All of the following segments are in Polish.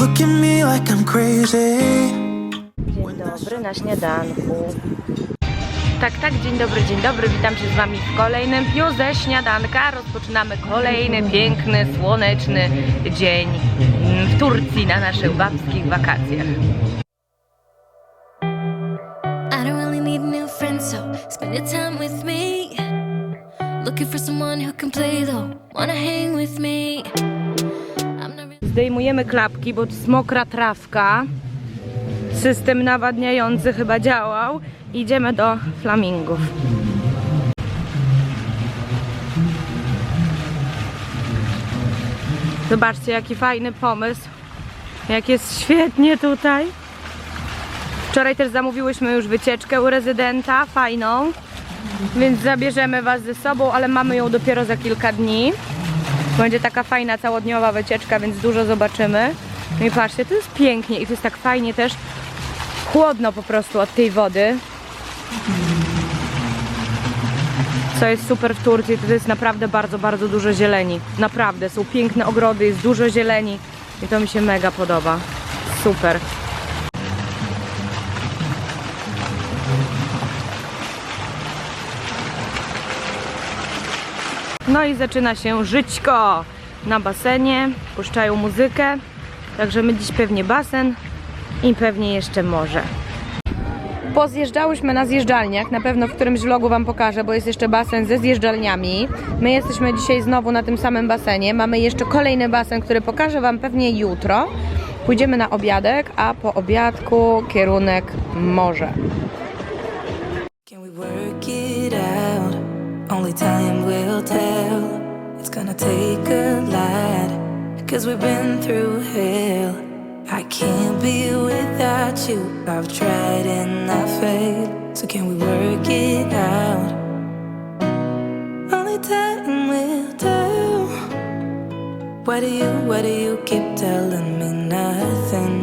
look at me like I'm crazy. Dzień dobry na śniadanku. Tak, tak, dzień dobry, dzień dobry. Witam się z Wami w kolejnym dniu ze śniadanka. Rozpoczynamy kolejny piękny, słoneczny dzień w Turcji na naszych babskich wakacjach. I don't really need new friend, so spend your time with me. Looking for someone who can play though, wanna hang with me. Zdejmujemy klapki, bo to jest mokra trawka. System nawadniający chyba działał. Idziemy do flamingów. Zobaczcie, jaki fajny pomysł. Jak jest świetnie tutaj. Wczoraj też zamówiłyśmy już wycieczkę u rezydenta, fajną. Więc zabierzemy Was ze sobą, ale mamy ją dopiero za kilka dni. Będzie taka fajna całodniowa wycieczka, więc dużo zobaczymy. No i patrzcie, to jest pięknie i to jest tak fajnie też chłodno po prostu od tej wody. Co jest super w Turcji, to jest naprawdę bardzo, bardzo dużo zieleni. Naprawdę, są piękne ogrody, jest dużo zieleni i to mi się mega podoba. Super. No i zaczyna się żyćko na basenie. Puszczają muzykę. Także my dziś pewnie basen i pewnie jeszcze morze. Pozjeżdżałyśmy na zjeżdżalniach, na pewno w którymś vlogu Wam pokażę, bo jest jeszcze basen ze zjeżdżalniami. My jesteśmy dzisiaj znowu na tym samym basenie. Mamy jeszcze kolejny basen, który pokażę Wam pewnie jutro. Pójdziemy na obiadek, a po obiadku kierunek morze. Can we work it out? Only time will tell. Gonna take a lot. Cause we've been through hell. I can't be without you. I've tried and I failed. So can we work it out? Only time will tell. Why do you, why do you keep telling me nothing?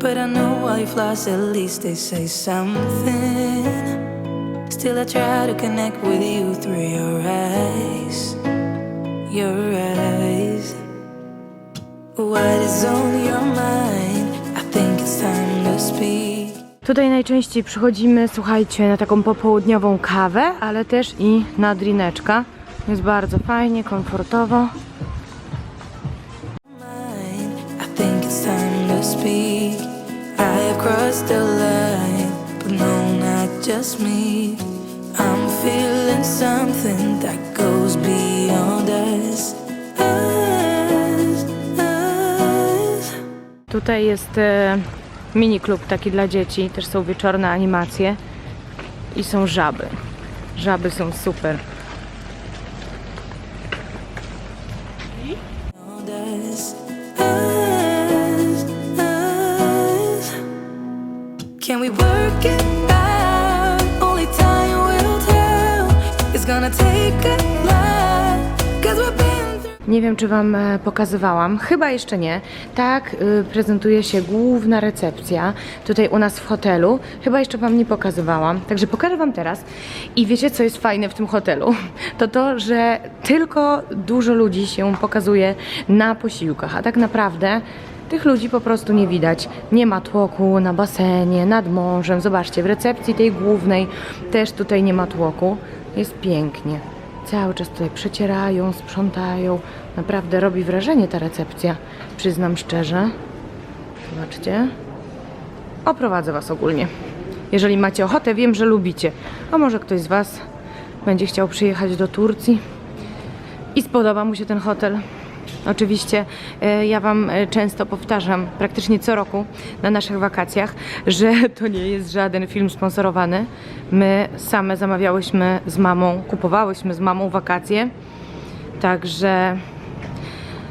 But I know all your flaws, at least they say something. Still, I try to connect with you through your eyes. Your eyes. What is on your mind? I think it's time to speak. Tutaj najczęściej przychodzimy, słuchajcie, na taką popołudniową kawę, ale też i na drineczka. Jest bardzo fajnie, komfortowo. I'm feeling something that goes beyond us. Tutaj jest e, mini klub taki dla dzieci, też są wieczorne animacje i są żaby. Żaby są super. Nie wiem, czy Wam e, pokazywałam, chyba jeszcze nie. Tak y, prezentuje się główna recepcja tutaj u nas w hotelu. Chyba jeszcze Wam nie pokazywałam, także pokażę Wam teraz. I wiecie, co jest fajne w tym hotelu? To to, że tylko dużo ludzi się pokazuje na posiłkach, a tak naprawdę tych ludzi po prostu nie widać. Nie ma tłoku na basenie, nad morzem. Zobaczcie, w recepcji tej głównej też tutaj nie ma tłoku. Jest pięknie. Cały czas tutaj przecierają, sprzątają. Naprawdę robi wrażenie ta recepcja, przyznam szczerze. Zobaczcie. Oprowadzę Was ogólnie. Jeżeli macie ochotę, wiem, że lubicie. A może ktoś z Was będzie chciał przyjechać do Turcji i spodoba mu się ten hotel. Oczywiście e, ja Wam e, często powtarzam, praktycznie co roku na naszych wakacjach, że to nie jest żaden film sponsorowany. My same zamawiałyśmy z mamą, kupowałyśmy z mamą wakacje, także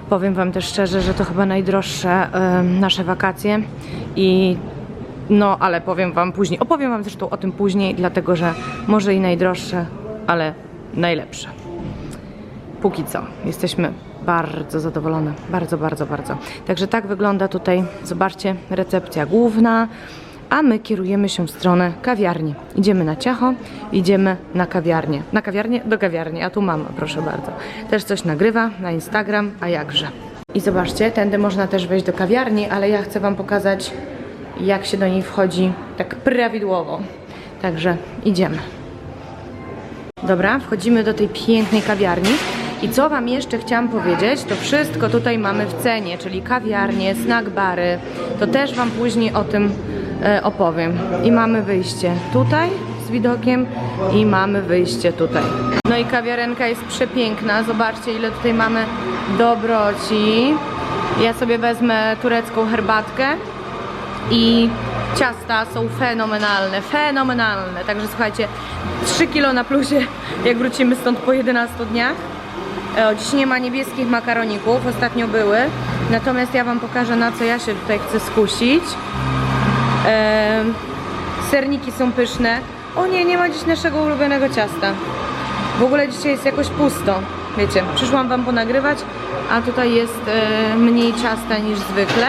powiem Wam też szczerze, że to chyba najdroższe e, nasze wakacje i no, ale powiem Wam później. Opowiem Wam zresztą o tym później, dlatego że może i najdroższe, ale najlepsze póki co jesteśmy bardzo zadowolone. Bardzo, bardzo, bardzo. Także tak wygląda tutaj, zobaczcie, recepcja główna, a my kierujemy się w stronę kawiarni. Idziemy na ciacho, idziemy na kawiarnię. Na kawiarnię? Do kawiarni, a tu mama, proszę bardzo. Też coś nagrywa na Instagram, a jakże. I zobaczcie, tędy można też wejść do kawiarni, ale ja chcę Wam pokazać, jak się do niej wchodzi tak prawidłowo. Także idziemy. Dobra, wchodzimy do tej pięknej kawiarni. I co Wam jeszcze chciałam powiedzieć, to wszystko tutaj mamy w cenie, czyli kawiarnie, snack bary. To też Wam później o tym e, opowiem. I mamy wyjście tutaj z widokiem i mamy wyjście tutaj. No i kawiarenka jest przepiękna. Zobaczcie, ile tutaj mamy dobroci. Ja sobie wezmę turecką herbatkę i ciasta są fenomenalne, fenomenalne. Także słuchajcie, 3 kilo na plusie, jak wrócimy stąd po 11 dniach. E, dziś nie ma niebieskich makaroników, ostatnio były. Natomiast ja Wam pokażę, na co ja się tutaj chcę skusić. Em, serniki są pyszne. O nie, nie ma dziś naszego ulubionego ciasta. W ogóle dzisiaj jest jakoś pusto. Wiecie, przyszłam Wam ponagrywać, a tutaj jest e, mniej ciasta niż zwykle.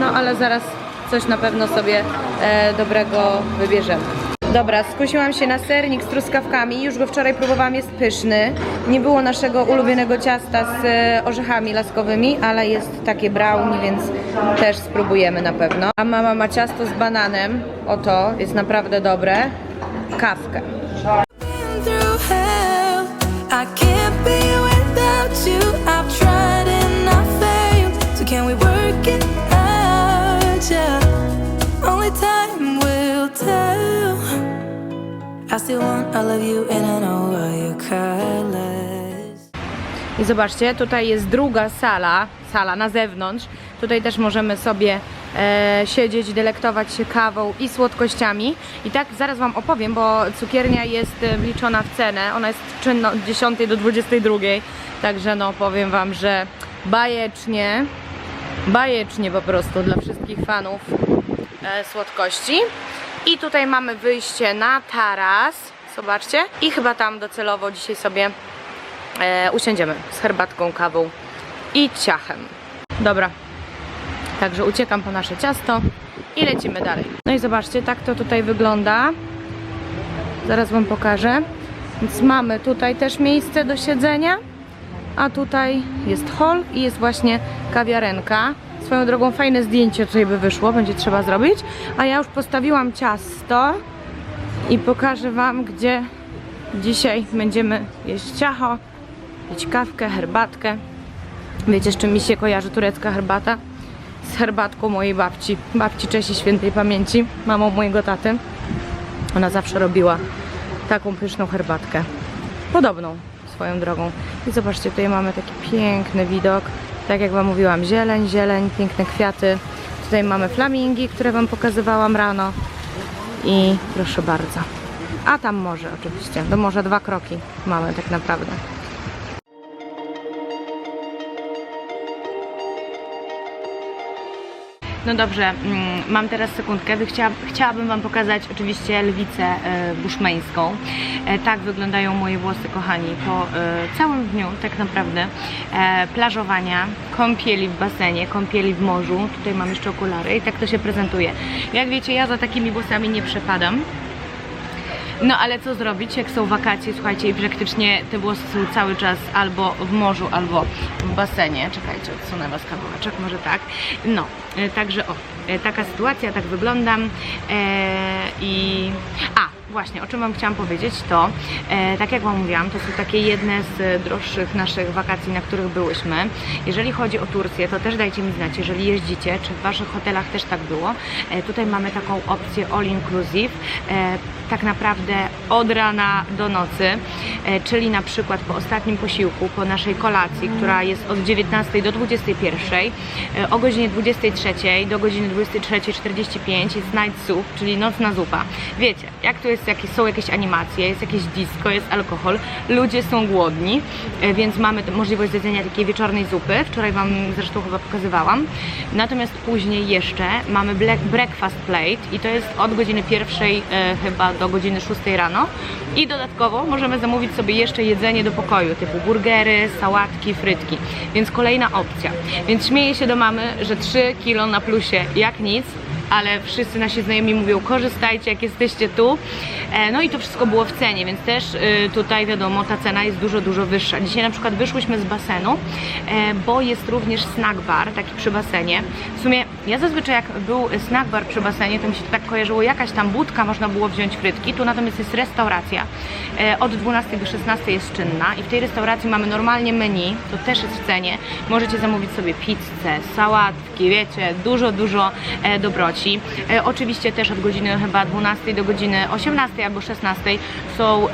No ale zaraz coś na pewno sobie e, dobrego wybierzemy. Dobra, skusiłam się na sernik z truskawkami. Już go wczoraj próbowałam, jest pyszny. Nie było naszego ulubionego ciasta z e, orzechami laskowymi, ale jest takie brownie, więc też spróbujemy na pewno. A mama ma ciasto z bananem. Oto, jest naprawdę dobre. Kawkę. I zobaczcie, tutaj jest druga sala, sala na zewnątrz. Tutaj też możemy sobie e, siedzieć, delektować się kawą i słodkościami. I tak zaraz Wam opowiem, bo cukiernia jest e, wliczona w cenę. Ona jest czynna od 10 do 22. Także no powiem Wam, że bajecznie, bajecznie po prostu dla wszystkich fanów e, słodkości. I tutaj mamy wyjście na taras. Zobaczcie. I chyba tam docelowo dzisiaj sobie e, z herbatką, kawą i ciachem. Dobra, także uciekam po nasze ciasto i lecimy dalej. No i zobaczcie, tak to tutaj wygląda. Zaraz Wam pokażę. Więc mamy tutaj też miejsce do siedzenia, a tutaj jest hol i jest właśnie kawiarenka. Swoją drogą fajne zdjęcie tutaj by wyszło, będzie trzeba zrobić. A ja już postawiłam ciasto i pokażę Wam, gdzie dzisiaj będziemy jeść ciacho, pić kawkę, herbatkę. Wiecie, z czym mi się kojarzy turecka herbata? Z herbatką mojej babci, babci Czesi świętej pamięci, mamą mojego taty. Ona zawsze robiła taką pyszną herbatkę. Podobną swoją drogą. I zobaczcie, tutaj mamy taki piękny widok. Tak jak Wam mówiłam, zieleń, zieleń, piękne kwiaty. Tutaj mamy flamingi, które Wam pokazywałam rano. I proszę bardzo. A tam morze oczywiście. Do morza dwa kroki mamy tak naprawdę. No dobrze, mm, mam teraz sekundkę. Chciałabym Wam pokazać oczywiście lwicę e, buszmeńską. E, tak wyglądają moje włosy, kochani, po e, całym dniu tak naprawdę plażowania, kąpieli w basenie, kąpieli w morzu. Tutaj mam jeszcze okulary i tak to się prezentuje. Jak wiecie, ja za takimi włosami nie przepadam. No ale co zrobić, jak są wakacje, słuchajcie, i praktycznie te włosy są cały czas albo w morzu, albo w basenie. Czekajcie, odsunę Was kawałeczek, może tak. No, e, także o, e, taka sytuacja, tak wyglądam. E, I... A, właśnie, o czym Wam chciałam powiedzieć, to e, tak jak Wam mówiłam, to są takie jedne z e, droższych naszych wakacji, na których byłyśmy. Jeżeli chodzi o Turcję, to też dajcie mi znać, jeżeli jeździcie, czy w Waszych hotelach też tak było. E, tutaj mamy taką opcję all inclusive. E, tak naprawdę od rana do nocy, e, czyli na przykład po ostatnim posiłku, po naszej kolacji, która jest od 19 do 21, e, o godzinie 23 do godziny 23.45 jest night soup, czyli nocna zupa. Wiecie, jak tu jest, jakieś, są jakieś animacje, jest jakieś disco, jest alkohol, ludzie są głodni, e, więc mamy możliwość jedzenia takiej wieczornej zupy. Wczoraj Wam zresztą chyba pokazywałam. Natomiast później jeszcze mamy breakfast plate i to jest od godziny pierwszej e, chyba do godziny 6 rano. I dodatkowo możemy zamówić sobie jeszcze jedzenie do pokoju, typu burgery, sałatki, frytki. Więc kolejna opcja. Więc śmieję się do mamy, że 3 kilo na plusie jak nic, ale wszyscy nasi znajomi mówią, korzystajcie jak jesteście tu. E, no i to wszystko było w cenie, więc też y, tutaj wiadomo, ta cena jest dużo, dużo wyższa. Dzisiaj na przykład wyszłyśmy z basenu, e, bo jest również snack bar, taki przy basenie. W sumie ja zazwyczaj jak był snack bar przy basenie, to mi się to tak kojarzyło, jakaś tam budka, można było wziąć frytki. Tu natomiast jest restauracja. E, Od 12 do 16 jest czynna i w tej restauracji mamy normalnie menu, to też jest w cenie. Możecie zamówić sobie pizzę, sałatki, wiecie, dużo, dużo e, dobroci. E, Oczywiście też od godziny chyba 12 do godziny 18 albo 16 są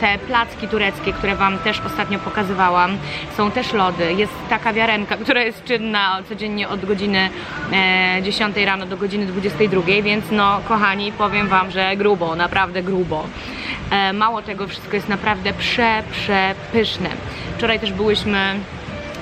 te placki tureckie, które Wam też ostatnio pokazywałam. Są też lody. Jest ta kawiarenka, która jest czynna codziennie od godziny 10 rano do godziny 22, więc no kochani, powiem Wam, że grubo, naprawdę grubo. E, Mało tego, wszystko jest naprawdę prze, przepyszne. Wczoraj też byłyśmy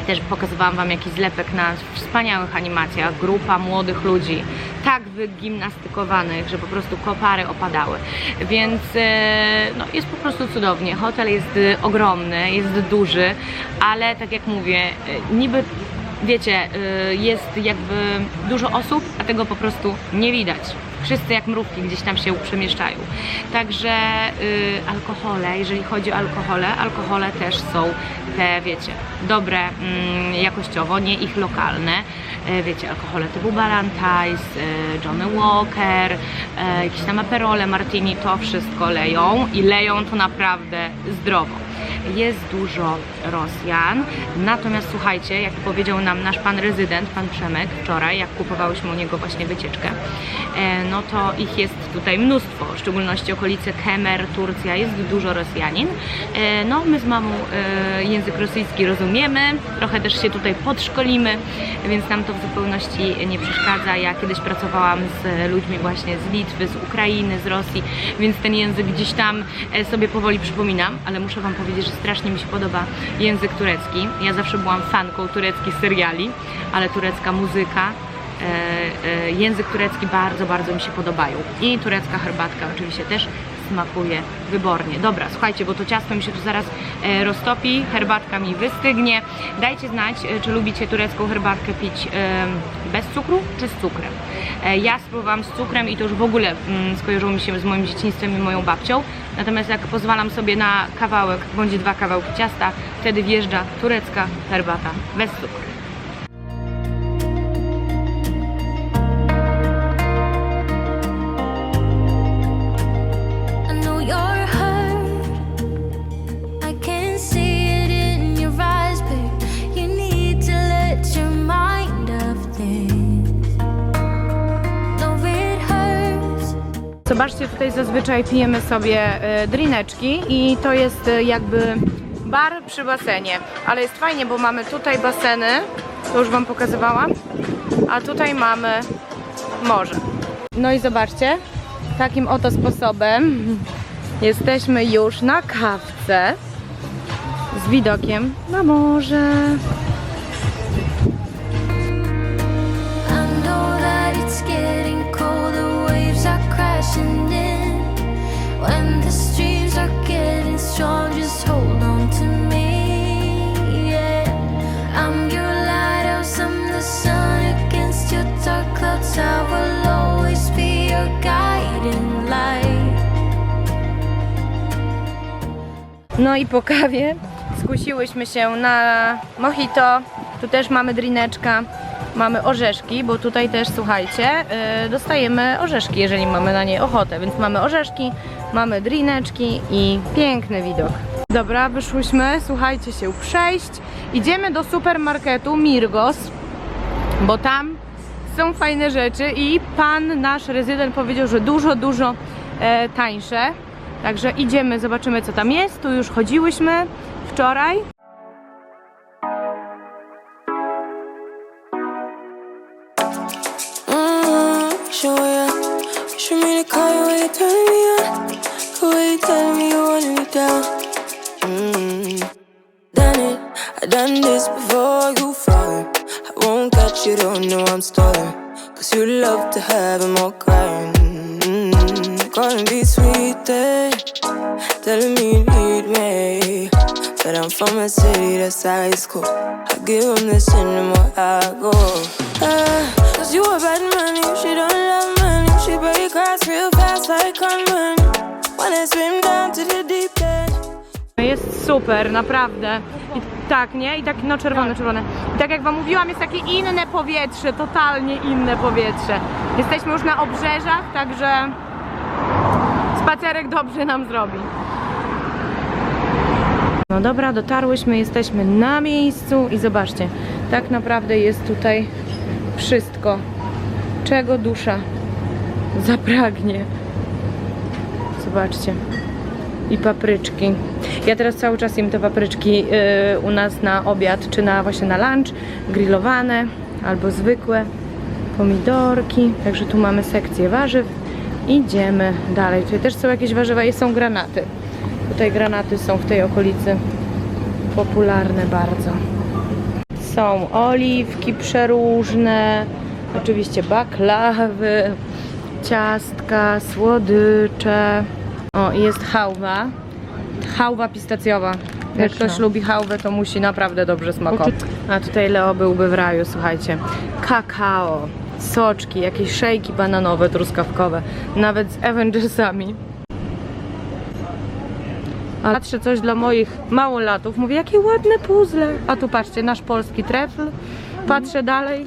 też pokazywałam Wam jakiś zlepek na wspaniałych animacjach. Grupa młodych ludzi, tak wygimnastykowanych, że po prostu kopary opadały. Więc e, no, jest po prostu cudownie. Hotel jest e, ogromny, jest duży, ale tak jak mówię, niby wiecie, y, jest jakby dużo osób, a tego po prostu nie widać. Wszyscy jak mrówki gdzieś tam się przemieszczają. Także y, alkohole, jeżeli chodzi o alkohole, alkohole też są te, wiecie, dobre mm, jakościowo, nie ich lokalne. E, wiecie, alkohole typu Ballantine's, e, Johnny Walker, e, jakieś tam aperole, martini, to wszystko leją i leją to naprawdę zdrowo jest dużo Rosjan. Natomiast słuchajcie, jak powiedział nam nasz pan rezydent, pan Przemek, wczoraj, jak kupowałyśmy u niego właśnie wycieczkę, e, no to ich jest tutaj mnóstwo, w szczególności okolice Kemer, Turcja, jest dużo Rosjanin. E, No, my z mamą e, język rosyjski rozumiemy, trochę też się tutaj podszkolimy, więc nam to w zupełności nie przeszkadza. Ja kiedyś pracowałam z ludźmi właśnie z Litwy, z Ukrainy, z Rosji, więc ten język gdzieś tam sobie powoli przypominam, ale muszę Wam powiedzieć, że strasznie mi się podoba język turecki. Ja zawsze byłam fanką tureckich seriali, ale turecka muzyka, e, e, język turecki bardzo, bardzo mi się podobają. I turecka herbatka oczywiście też smakuje wybornie. Dobra, słuchajcie, bo to ciasto mi się tu zaraz e, roztopi, herbatka mi wystygnie. Dajcie znać, e, czy lubicie turecką herbatkę pić e, bez cukru, czy z cukrem. Ja spróbowałam z cukrem i to już w ogóle mm, skojarzyło mi się z moim dzieciństwem i moją babcią. Natomiast jak pozwalam sobie na kawałek, bądź dwa kawałki ciasta, wtedy wjeżdża turecka herbata bez cukru. Zobaczcie, tutaj zazwyczaj pijemy sobie e, drineczki i to jest e, jakby bar przy basenie. Ale jest fajnie, bo mamy tutaj baseny, to już Wam pokazywałam, a tutaj mamy morze. No i zobaczcie, takim oto sposobem jesteśmy już na kawce z widokiem na morze. No i po kawie. Skusiłyśmy się na mojito. Tu też mamy drineczka, mamy orzeszki, bo tutaj też, słuchajcie, yy, dostajemy orzeszki, jeżeli mamy na nie ochotę. Więc mamy orzeszki, mamy drineczki i piękny widok. Dobra, wyszłyśmy, słuchajcie się, przejść. Idziemy do supermarketu Mirgos, bo tam są fajne rzeczy i pan nasz rezydent powiedział, że dużo, dużo e, tańsze. Także idziemy, zobaczymy co tam jest. Tu już chodziłyśmy wczoraj. You turn me on. Cool way you tell me you want me down. Mm, done it, I done this before you fall. I won't catch you, don't know I'm stalling. Cause you love to have him all crying. Calling be sweet, eh? telling me you need me. But I'm from a city that's high school. I give him this and the more I go. Cause you a bad man, you should don't love me. She break grass real fast like gunman. Wanna swim down to the deep end. Jest super, naprawdę. I tak, nie? I tak, no czerwone, czerwone. I tak jak wam mówiłam, jest takie inne powietrze, totalnie inne powietrze. Jesteśmy już na obrzeżach, także spacerek dobrze nam zrobi. No dobra, dotarłyśmy, jesteśmy na miejscu i zobaczcie, tak naprawdę jest tutaj wszystko, czego dusza zapragnie. Zobaczcie. I papryczki. Ja teraz cały czas jem te papryczki yy, u nas na obiad, czy na właśnie na lunch, grillowane albo zwykłe, pomidorki. Także tu mamy sekcję warzyw. Idziemy dalej. Tutaj też są jakieś warzywa i są granaty. Tutaj granaty są w tej okolicy popularne bardzo. Są oliwki przeróżne, oczywiście baklawy, ciastka, słodycze. O, i jest hałwa. Hałwa pistacjowa. Jak ktoś lubi hałwę, to musi naprawdę dobrze smakować. A tutaj Leo byłby w raju, słuchajcie. Kakao, soczki, jakieś szejki bananowe, truskawkowe. Nawet z Avengersami. A patrzę coś dla moich małolatów. Mówię, jakie ładne puzzle. A tu patrzcie, nasz polski trefl. Patrzę dalej.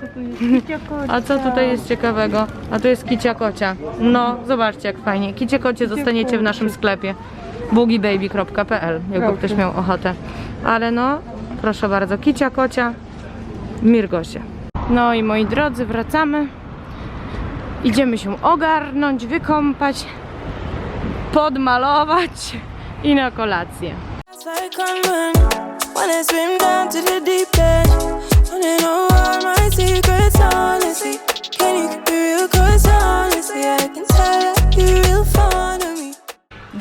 A co tutaj jest ciekawego? A tu jest kicia kocia. No, zobaczcie jak fajnie. Kicie kocie dostaniecie w naszym sklepie boogiebaby.pl, jakby ktoś miał ochotę. Ale no, proszę bardzo, kicia kocia w Mirgosie. No i moi drodzy, wracamy. Idziemy się ogarnąć, wykąpać, podmalować i na kolację. It's like gunman. Wanna swim down to the deep end. Wanna know all my secrets, honestly. Can you keep it real? Cause honestly, I can tell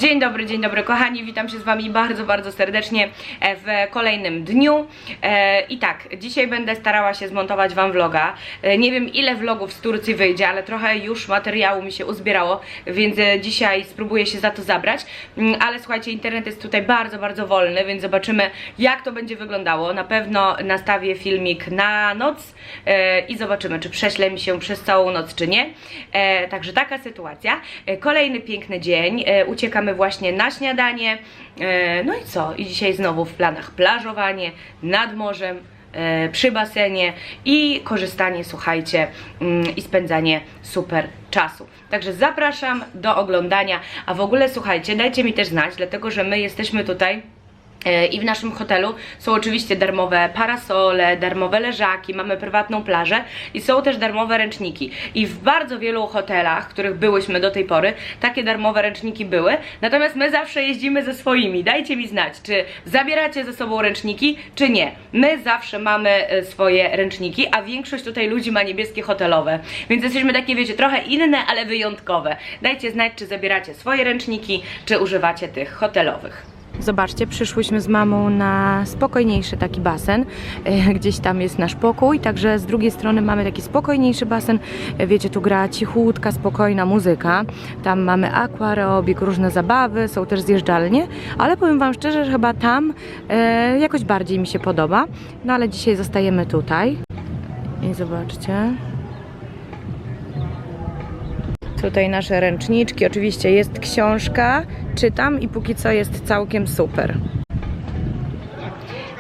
Dzień dobry, dzień dobry kochani, witam się z Wami bardzo, bardzo serdecznie e, w kolejnym dniu. E, i tak, dzisiaj będę starała się zmontować Wam vloga, E, nie wiem ile vlogów z Turcji wyjdzie, ale trochę już materiału mi się uzbierało, więc dzisiaj spróbuję się za to zabrać, Mm, ale słuchajcie, internet jest tutaj bardzo, bardzo wolny, więc zobaczymy jak to będzie wyglądało, na pewno nastawię filmik na noc i zobaczymy, czy prześle mi się przez całą noc, czy nie, także taka sytuacja, kolejny piękny dzień, e, uciekamy właśnie na śniadanie, e, no i co, i dzisiaj znowu w planach plażowanie nad morzem, e, przy basenie i korzystanie, słuchajcie, mm, i spędzanie super czasu. Także zapraszam do oglądania, a w ogóle słuchajcie, dajcie mi też znać, dlatego że my jesteśmy tutaj I w naszym hotelu są oczywiście darmowe parasole, darmowe leżaki, mamy prywatną plażę i są też darmowe ręczniki. I w bardzo wielu hotelach, w których byłyśmy do tej pory, takie darmowe ręczniki były. Natomiast my zawsze jeździmy ze swoimi. Dajcie mi znać, czy zabieracie ze sobą ręczniki, czy nie. My zawsze mamy e, swoje ręczniki, a większość tutaj ludzi ma niebieskie hotelowe. Więc jesteśmy takie, wiecie, trochę inne, ale wyjątkowe. Dajcie znać, czy zabieracie swoje ręczniki, czy używacie tych hotelowych. Zobaczcie, przyszłyśmy z mamą na spokojniejszy taki basen. E, Gdzieś tam jest nasz pokój, także z drugiej strony mamy taki spokojniejszy basen. E, Wiecie, tu gra cichutka, spokojna muzyka. Tam mamy aquarobik, różne zabawy, są też zjeżdżalnie, ale powiem Wam szczerze, że chyba tam e, jakoś bardziej mi się podoba. No ale dzisiaj zostajemy tutaj. I zobaczcie. Tutaj nasze ręczniczki, oczywiście jest książka, czytam i póki co jest całkiem super.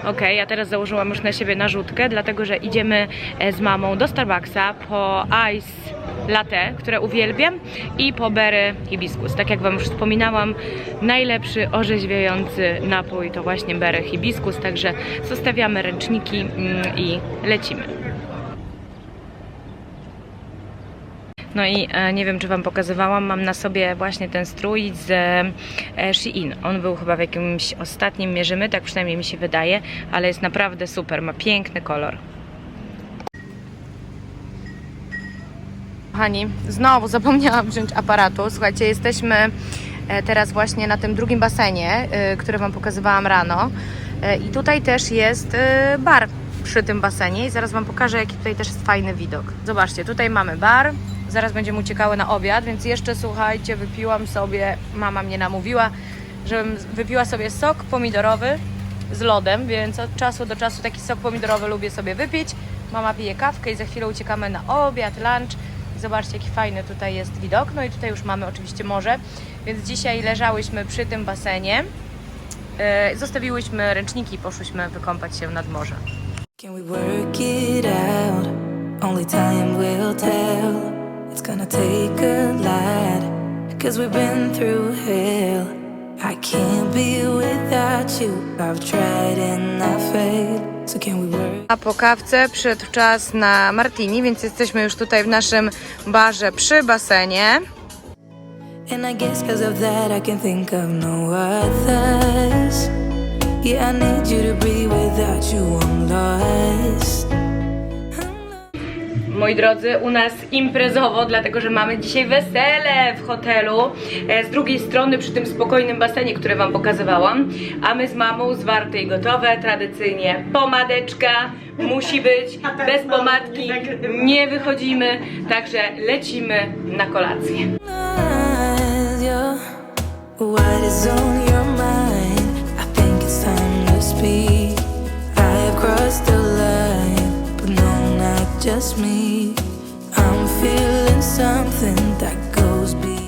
Ok, ja teraz założyłam już na siebie narzutkę, dlatego że idziemy e, z mamą do Starbucksa po ice latte, które uwielbiam i po berry hibiskus. Tak jak Wam już wspominałam, najlepszy orzeźwiający napój to właśnie berry hibiskus, także zostawiamy ręczniki mm, i lecimy. No i e, nie wiem, czy Wam pokazywałam, mam na sobie właśnie ten strój z e, Shein. On był chyba w jakimś ostatnim mierzymy, tak przynajmniej mi się wydaje, ale jest naprawdę super, ma piękny kolor. Kochani, znowu zapomniałam wziąć aparatu. Słuchajcie, jesteśmy e, teraz właśnie na tym drugim basenie, który Wam pokazywałam rano. I tutaj też jest bar przy tym basenie i zaraz Wam pokażę, jaki tutaj też jest fajny widok. Zobaczcie, tutaj mamy bar, zaraz będziemy uciekały na obiad, więc jeszcze słuchajcie, wypiłam sobie, mama mnie namówiła, żebym wypiła sobie sok pomidorowy z lodem, więc od czasu do czasu taki sok pomidorowy lubię sobie wypić. Mama pije kawkę i za chwilę uciekamy na obiad, lunch. zobaczcie jaki fajny tutaj jest widok. No i tutaj już mamy oczywiście morze, więc dzisiaj leżałyśmy przy tym basenie. E, Zostawiłyśmy ręczniki i poszłyśmy wykąpać się nad morze. Can we work it out? Only time will tell. It's gonna take a lot. Cause we've been through hell. I can't be without you. I've tried and I failed. So can we work? A po kawce przyszedł czas na martini, więc jesteśmy już tutaj w naszym barze przy basenie. And I guess cause of that I can think of no others. Yeah, I need you to breathe without you, I'm lost. Moi drodzy, u nas imprezowo, dlatego że mamy dzisiaj wesele w hotelu. E, Z drugiej strony przy tym spokojnym basenie, który Wam pokazywałam. A my z mamą zwarte i gotowe, tradycyjnie pomadeczka musi być, bez pomadki nie wychodzimy, także lecimy na kolację. What is on your mind? I think it's time to speak. I have crossed the line, no, just me. I'm feeling something that goes beyond.